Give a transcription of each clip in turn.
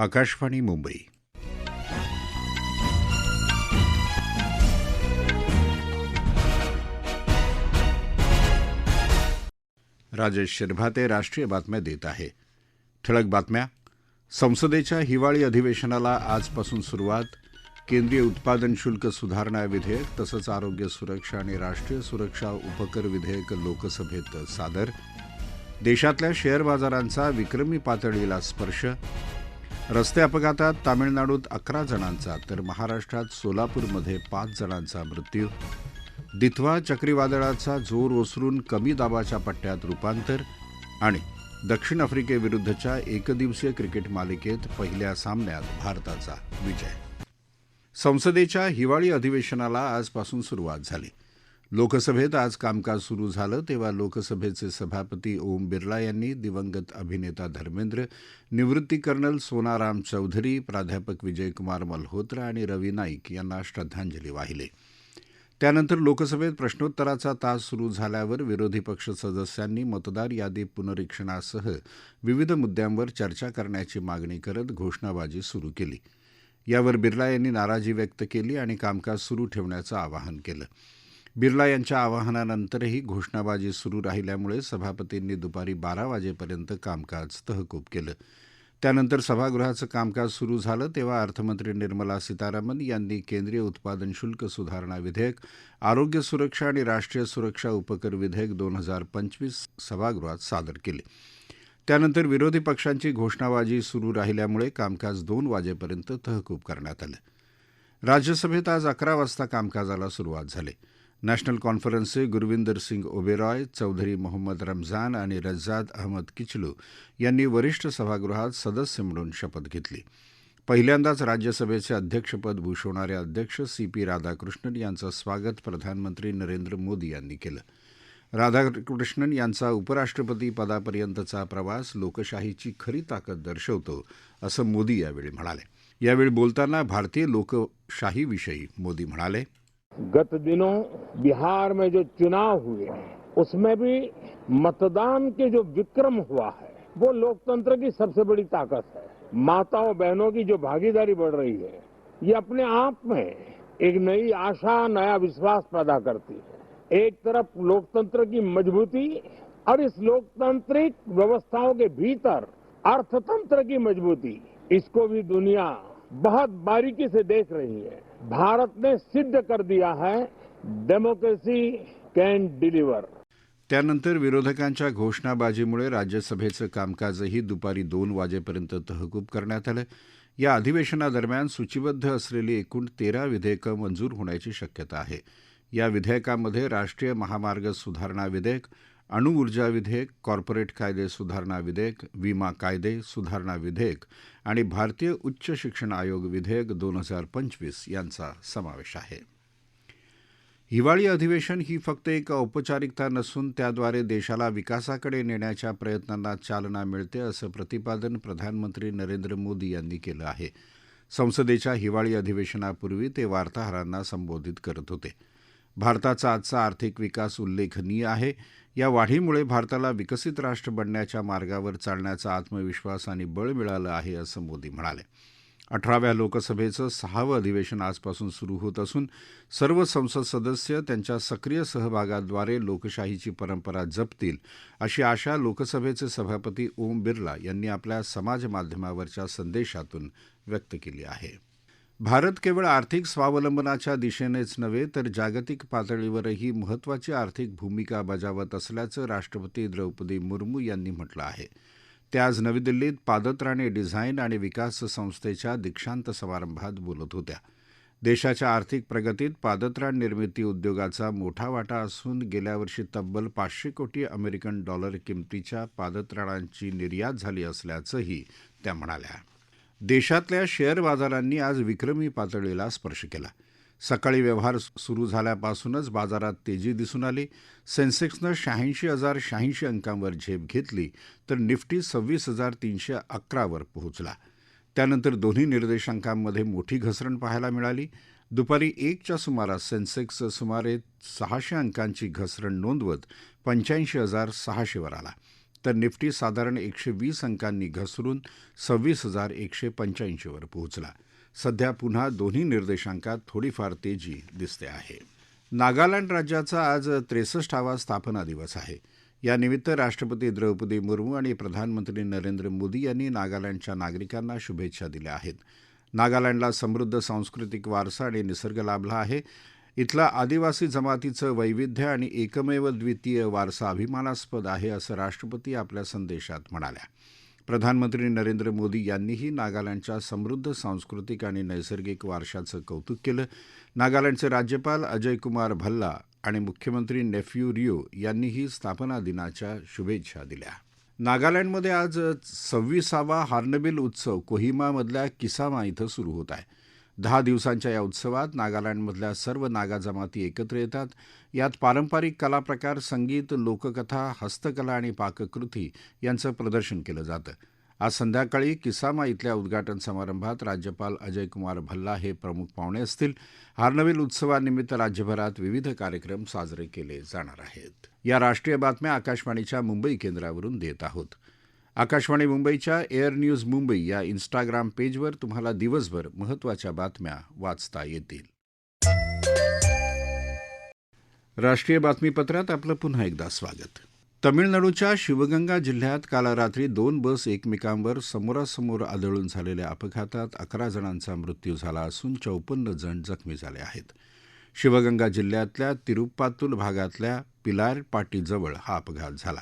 आकाशवाणी मुंबई. राजेश शिरभाते राष्ट्रीय बातम्या देत आहे. ठळक बातम्या. संसदेच्या हिवाळी अधिवेशनाला आजपासून सुरुवात. केंद्रीय उत्पादन शुल्क सुधारणा विधेयक तसंच आरोग्य सुरक्षा आणि राष्ट्रीय सुरक्षा उपकर विधेयक लोकसभेत सादर. देशातल्या शेअर बाजारांचा विक्रमी पातळीला स्पर्श. रस्ते अपघातात तामिळनाडूत अकरा जणांचा तर महाराष्ट्रात सोलापूरमध्ये पाच जणांचा मृत्यू. दिथवा चक्रीवादळाचा जोर ओसरून कमी दाबाच्या पट्ट्यात रूपांतर आणि दक्षिण आफ्रिकेविरुद्धच्या एकदिवसीय क्रिकेट मालिकेत पहिल्या सामन्यात भारताचा विजय. संसदेच्या हिवाळी अधिवेशनाला आजपासून सुरुवात झाली. लोकसभेत आज कामकाज सुरू झालं. तेव्हा लोकसभेचे सभापती ओम बिर्ला यांनी दिवंगत अभिनेता धर्मेंद्र निवृत्ती कर्नल सोनाराम चौधरी प्राध्यापक विजयकुमार मल्होत्रा आणि रवी नाईक यांना श्रद्धांजली वाहिली. त्यानंतर लोकसभेत प्रश्नोत्तराचा तास सुरू झाल्यावर विरोधी पक्ष सदस्यांनी मतदार यादी पुनरीक्षणासह विविध मुद्द्यांवर चर्चा करण्याची मागणी करत घोषणाबाजी सुरू केली. यावर बिर्ला यांनी नाराजी व्यक्त केली आणि कामकाज सुरू ठेवण्याचं आवाहन केलं. बिर्ला यांच्या आवाहनानंतरही घोषणाबाजी सुरू राहिल्यामुळे सभापतींनी दुपारी बारा वाजेपर्यंत कामकाज तहकूब केलं. त्यानंतर सभागृहाचं कामकाज सुरू झालं तेव्हा अर्थमंत्री निर्मला सीतारामन यांनी केंद्रीय उत्पादन शुल्क सुधारणा विधेयक आरोग्य सुरक्षा आणि राष्ट्रीय सुरक्षा उपकर विधेयक दोन हजार पंचवीस सभागृहात सादर केले. त्यानंतर विरोधी पक्षांची घोषणाबाजी सुरू राहिल्यामुळे कामकाज दोन वाजेपर्यंत तहकूब करण्यात आलं. राज्यसभेत आज अकरा वाजता कामकाजाला सुरुवात झाली. नॅशनल कॉन्फरन्सचे गुरविंदर सिंग ओबेरॉय चौधरी मोहम्मद रमजान आणि रज्जाद अहमद किचलू यांनी वरिष्ठ सभागृहात सदस्य म्हणून शपथ घेतली. पहिल्यांदाच राज्यसभेचे अध्यक्षपद भूषवणारे अध्यक्ष सी पी राधाकृष्णन यांचं स्वागत प्रधानमंत्री नरेंद्र मोदी यांनी केलं. राधाकृष्णन यांचा उपराष्ट्रपती पदापर्यंतचा प्रवास लोकशाहीची खरी ताकद दर्शवतो असं मोदी यावेळी म्हणाले. यावेळी बोलताना भारतीय लोकशाहीविषयी मोदी म्हणाले गत दिनों बिहार में जो चुनाव हुए हैं, उसमें भी मतदान के जो विक्रम हुआ है, वो लोकतंत्र की सबसे बड़ी ताकत है। माताओं बहनों की जो भागीदारी बढ़ रही है, ये अपने आप में एक नई आशा, नया विश्वास पैदा करती है। एक तरफ़ लोकतंत्र की मजबूती और इस लोकतांत्रिक व्यवस्थाओं के भीतर अर्थतंत्र की मजबूती, इसको भी दुनिया बहुत बारीकी से देख रही है। भारत ने सिद्ध कर दिया है डेमोक्रेसी कैन डिलिव्हर त्यानंतर विरोधकांच्या घोषणाबाजीमुळे राज्यसभेचं कामकाजही दुपारी दोन वाजेपर्यंत तहकूब करण्यात आलं. या अधिवेशनादरम्यान सूचीबद्ध असलेली एकूण तेरा विधेयकं मंजूर होण्याची शक्यता आहे. या विधेयकामध्ये राष्ट्रीय महामार्ग सुधारणा विधेयक अणुऊर्जा विधेयक कॉर्पोरेट कायदे सुधारणा विधेयक विमा कायदे सुधारणा विधेयक आणि भारतीय उच्च शिक्षण आयोग विधेयक दोन हजार पंचवीस यांचा समावेश आहे. हिवाळी अधिवेशन ही फक्त एक औपचारिकता नसून त्याद्वारे देशाला विकासाकडे नेण्याच्या प्रयत्नांना चालना मिळते असं प्रतिपादन प्रधानमंत्री नरेंद्र मोदी यांनी केलं आहे. संसदेच्या हिवाळी अधिवेशनापूर्वी ते वार्ताहरांना संबोधित करत होते. भारताचा आजचा आर्थिक विकास उल्लेखनीय आहे. या वाढीमुळे भारताला विकसित राष्ट्र बनण्याच्या मार्गावर चालण्याचा आत्मविश्वास आणि बळ मिळालं आहे असं मोदी म्हणाले. अठराव्या लोकसभेचं सहावं अधिवेशन आजपासून सुरू होत असून सर्व संसद सदस्य त्यांच्या सक्रिय सहभागाद्वारे लोकशाहीची परंपरा जपतील अशी आशा लोकसभेचे सभापती ओम बिर्ला यांनी आपल्या समाज माध्यमावरच्या संदेशातून व्यक्त केली आहे. भारत केवळ आर्थिक स्वावलंबनाच्या दिशेनेच नव्हे तर जागतिक पातळीवरही महत्त्वाची आर्थिक भूमिका बजावत असल्याचं राष्ट्रपती द्रौपदी मुर्मू यांनी म्हटलं आहे. ते आज नवी दिल्लीत पादत्राणे डिझाईन आणि विकास संस्थेच्या दीक्षांत समारंभात बोलत होत्या. देशाच्या आर्थिक प्रगतीत पादत्राण निर्मिती उद्योगाचा मोठा वाटा असून गेल्या वर्षी तब्बल पाचशे कोटी अमेरिकन डॉलर किमतीच्या पादत्राणांची निर्यात झाली असल्याचंही त्या म्हणाल्या. देशातल्या शेअर बाजारांनी आज विक्रमी पातळीला स्पर्श केला. सकाळी व्यवहार सुरू झाल्यापासूनच बाजारात तेजी दिसून आली. सेन्सेक्सनं शहाऐंशी हजार शहाऐंशी अंकांवर झेप घेतली तर निफ्टी सव्वीस हजार तीनशे अकरावर पोहोचला. त्यानंतर दोन्ही निर्देशांकांमध्ये मोठी घसरण पाहायला मिळाली. दुपारी एकच्या सुमारास सेन्सेक्स सुमारे सहाशे अंकांची घसरण नोंदवत पंच्याऐंशी हजार सहाशेवर आला. तर निफ्टी साधारण एकशे वीस अंकांनी घसरून सव्वीस हजार एकशे पंच्याऐंशीवर पोहोचला. सध्या पुन्हा दोन्ही निर्देशांकात थोडीफार तेजी दिसते आहे. नागालँड राज्याचा आज त्रेसष्टावा स्थापना दिवस आहे. यानिमित्त राष्ट्रपती द्रौपदी मुर्मू आणि प्रधानमंत्री नरेंद्र मोदी यांनी नागालँडच्या नागरिकांना शुभेच्छा दिल्या आहेत. नागालँडला समृद्ध सांस्कृतिक वारसा आणि निसर्ग लाभला आहे. इथला आदिवासी जमातीचं वैविध्य आणि एकमेव द्वितीय वारसा अभिमानास्पद आहे असं राष्ट्रपती आपल्या संदेशात म्हणाल्या. प्रधानमंत्री नरेंद्र मोदी यांनीही नागालँडच्या समृद्ध सांस्कृतिक आणि नैसर्गिक वारशाचं कौतुक केलं. नागालँडचे राज्यपाल अजय कुमार भल्ला आणि मुख्यमंत्री नेफ्यू रिओ यांनीही स्थापना दिनाच्या शुभेच्छा दिल्या. नागालँडमध्ये आज सव्वीसावा हार्नबिल उत्सव कोहिमामधल्या किसामा इथं सुरू होत आहे. दहा दिवसांच्या या उत्सवात नागालँडमधल्या सर्व नागा जमाती एकत्र येतात. यात पारंपरिक कलाप्रकार संगीत लोककथा हस्तकला आणि पाककृती यांचं प्रदर्शन केलं जातं. आज संध्याकाळी किसामा इथल्या उद्घाटन समारंभात राज्यपाल अजय कुमार भल्ला हे प्रमुख पाहुणे असतील. हार्नवेल उत्सवानिमित्त राज्यभरात विविध कार्यक्रम साजरे केले जाणार आहेत. या राष्ट्रीय बातम्या आकाशवाणीच्या मुंबई केंद्रावरून देत आहोत. आकाशवाणी मुंबईच्या एअर न्यूज मुंबई या इन्स्टाग्राम पेजवर तुम्हाला दिवसभर महत्त्वाच्या बातम्या वाचता येतील. राष्ट्रीय बातमीपत्रात आपलं पुन्हा एकदा स्वागत. तमिळनाडूच्या शिवगंगा जिल्ह्यात काल रात्री दोन बस एकमेकांवर समोरासमोर आदळून झालेल्या अपघातात अकरा जणांचा मृत्यू झाला असून चौपन्न जण जखमी झाले आहेत. शिवगंगा जिल्ह्यातल्या तिरुप्पातूल भागातल्या पिलार पाटीजवळ हा अपघात झाला.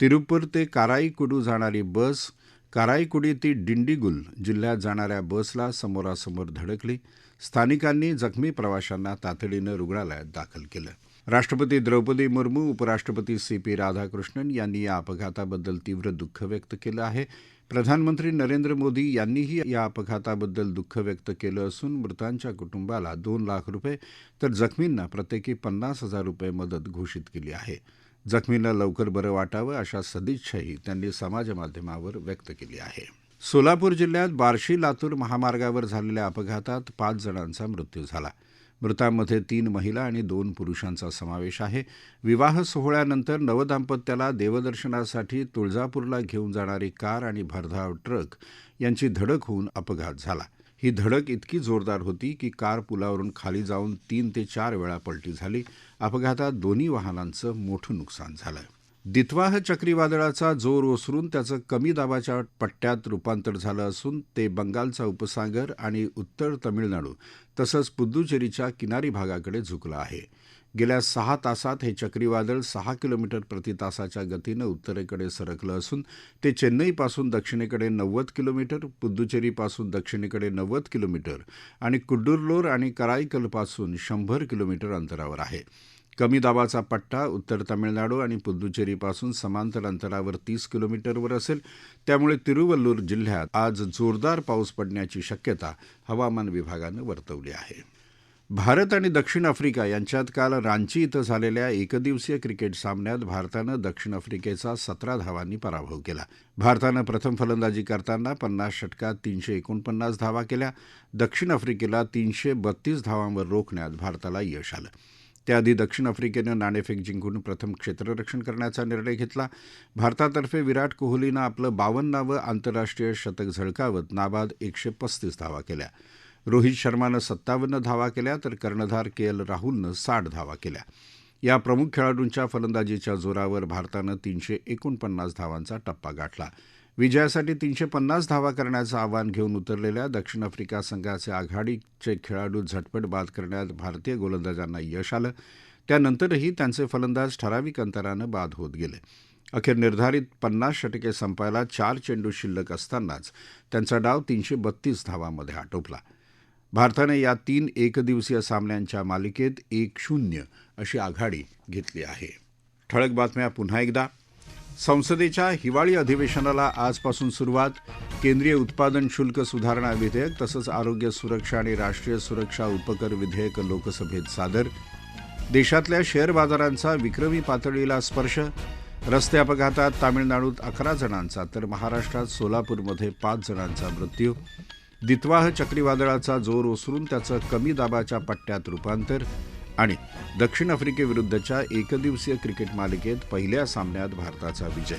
तिरुप्पूर ते काराईकुडू जाणारी बस काराईकुडी ती डिंडीगुल जिल्ह्यात जाणाऱ्या बसला समोरासमोर धडकली. स्थानिकांनी जखमी प्रवाशांना तातडीनं रुग्णालयात दाखल केलं. राष्ट्रपती द्रौपदी मुर्मू उपराष्ट्रपती सी पी राधाकृष्णन यांनी या अपघाताबद्दल तीव्र दुःख व्यक्त केलं आहे. प्रधानमंत्री नरेंद्र मोदी यांनीही या अपघाताबद्दल दुःख व्यक्त केलं असून मृतांच्या कुटुंबाला दोन लाख रुपये तर जखमींना प्रत्येकी पन्नास हजार रुपये मदत घोषित केली आहे. जखमींना लवकर बरं वाटावं अशा सदिच्छाही त्यांनी समाजमाध्यमावर व्यक्त केली आहे. सोलापूर जिल्ह्यात बार्शी लातूर महामार्गावर झालेल्या अपघातात पाच जणांचा मृत्यू झाला. मृतांमध्ये तीन महिला आणि दोन पुरुषांचा समावेश आहे. विवाह सोहळ्यानंतर नवदाम्पत्याला देवदर्शनासाठी तुळजापूरला घेऊन जाणारी कार आणि भरधाव ट्रक यांची धडक होऊन अपघात झाला. ही धडक इतकी जोरदार होती की कार पुलावरून खाली जाऊन तीन ते चार वेळा पलटी झाली. अपघातात दोन्ही वाहनांचं मोठं नुकसान झालं दित्वाह चक्रीवादळाचा जोर ओसरून त्याचं कमी दाबाच्या पट्ट्यात रूपांतर झालं असून ते बंगालचा उपसागर आणि उत्तर तमिळनाडू तसंच पुद्दुचेरीच्या किनारी भागाकडे झुकलं आहे. गेल्या सहा तासात हे चक्रीवादळ सहा किलोमीटर प्रति तासाच्या गतीनं उत्तरेकडे सरकलं असून ते चेन्नईपासून दक्षिणेकडे नव्वद किलोमीटर पुद्दुचेरीपासून दक्षिणेकडे नव्वद किलोमीटर आणि कुड्डुरलोर आणि कराईकलपासून शंभर किलोमीटर अंतरावर आहे. कमी दाबाचा पट्टा उत्तर तामिळनाडू आणि पुद्दुचेरीपासून समांतर अंतरावर तीस किलोमीटरवर असेल. त्यामुळे तिरुवल्लूर जिल्ह्यात आज जोरदार पाऊस पडण्याची शक्यता हवामान विभागानं वर्तवली आहे. भारत आणि दक्षिण आफ्रिका यांच्यात काल रांची इथं झालेल्या एकदिवसीय क्रिकेट सामन्यात भारतानं दक्षिण आफ्रिकेचा सतरा धावांनी पराभव केला. भारतानं प्रथम फलंदाजी करताना पन्नास षटकात तीनशे एकोणपन्नास धावा केल्या. दक्षिण आफ्रिकेला तीनशे बत्तीस धावांवर रोखण्यात भारताला यश आलं. त्याआधी दक्षिण आफ्रिकेनं नाणेफेक जिंकून प्रथम क्षेत्ररक्षण करण्याचा निर्णय घेतला. भारतातर्फे विराट कोहलीनं आपलं बावन्नावं आंतरराष्ट्रीय शतक झळकावत नाबाद एकशे पस्तीस धावा केल्या. रोहित शर्मानं सत्तावन्न धावा केल्या तर कर्णधार के एल राहुलनं साठ धावा केल्या. या प्रमुख खेळाडूंच्या फलंदाजीच्या जोरावर भारतानं तीनशे एकोणपन्नास धावांचा टप्पा गाठला. विजयासाठी तीनशे पन्नास धावा करण्याचं आव्हान घेऊन उतरलेल्या दक्षिण आफ्रिका संघाचे आघाडीचे खेळाडू झटपट बाद करण्यात भारतीय गोलंदाजांना यश आलं. त्यानंतरही त्यांचे फलंदाज ठराविक अंतरानं बाद होत गेले. अखेर निर्धारित पन्नास षटके संपायला चार चेंडू शिल्लक असतानाच त्यांचा डाव तीनशे बत्तीस धावांमध्ये आटोपला. भारतानं या तीन एकदिवसीय सामन्यांच्या मालिकेत एक शून्य अशी आघाडी घेतली आहे. ठळक बातम्या पुन्हा एकदा. संसदेच्या हिवाळी अधिवेशनाला आजपासून सुरुवात. केंद्रीय उत्पादन शुल्क सुधारणा विधेयक तसंच आरोग्य सुरक्षा आणि राष्ट्रीय सुरक्षा उपकर विधेयक लोकसभेत सादर. देशातल्या शेअर बाजारांचा विक्रमी पातळीला स्पर्श. रस्ते अपघातात तामिळनाडूत अकरा जणांचा तर महाराष्ट्रात सोलापूरमध्ये पाच जणांचा मृत्यू. दित्वाह चक्रीवादळाचा जोर ओसरून त्याचं कमी दाबाच्या पट्ट्यात रूपांतर आणि दक्षिण आफ्रिकेविरुद्धच्या एकदिवसीय क्रिकेट मालिकेत पहिल्या सामन्यात भारताचा विजय.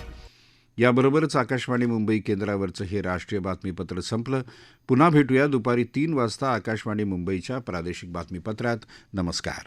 याबरोबरच आकाशवाणी मुंबई केंद्रावरचं हे राष्ट्रीय बातमीपत्र संपलं. पुन्हा भेटूया दुपारी तीन वाजता आकाशवाणी मुंबईच्या प्रादेशिक बातमीपत्रात. नमस्कार.